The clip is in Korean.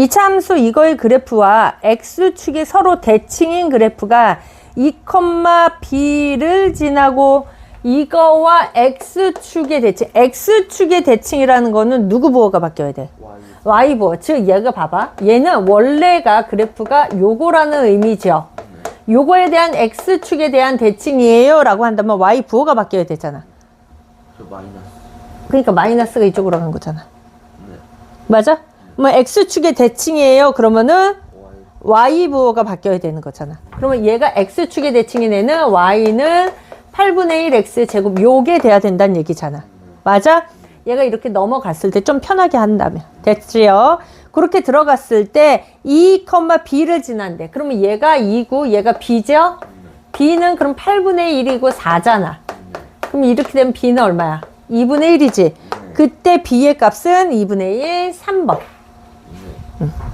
이 참수 이거의 그래프와 x축이 서로 대칭인 그래프가 2,b를 지나고 이거와 x축의 대칭, x축의 대칭이라는 거는 누구 부호가 바뀌어야 돼? Y 부호. 즉 얘가 봐봐. 얘는 원래가 그래프가 요거라는 의미죠. 요거에 대한 x축에 대한 대칭이에요 라고 한다면 y 부호가 바뀌어야 되잖아. 저 마이너스 그러니까 마이너스가 이쪽으로 간 거잖아. 네 맞아? 뭐 x축의 대칭이에요. 그러면은 Y 부호가 바뀌어야 되는 거잖아. 그러면 얘가 x축의 대칭인 애는 y는 8분의 1 x 제곱 요게 돼야 된다는 얘기잖아. 맞아? 얘가 이렇게 넘어갔을 때 좀 편하게 한다면. 됐지요? 그렇게 들어갔을 때 2, b를 지난대. 그러면 얘가 2고 얘가 b죠? b는 그럼 8분의 1이고 4잖아. 그럼 이렇게 되면 b는 얼마야? 2분의 1이지. 그때 b의 값은 2분의 1, 3번. 네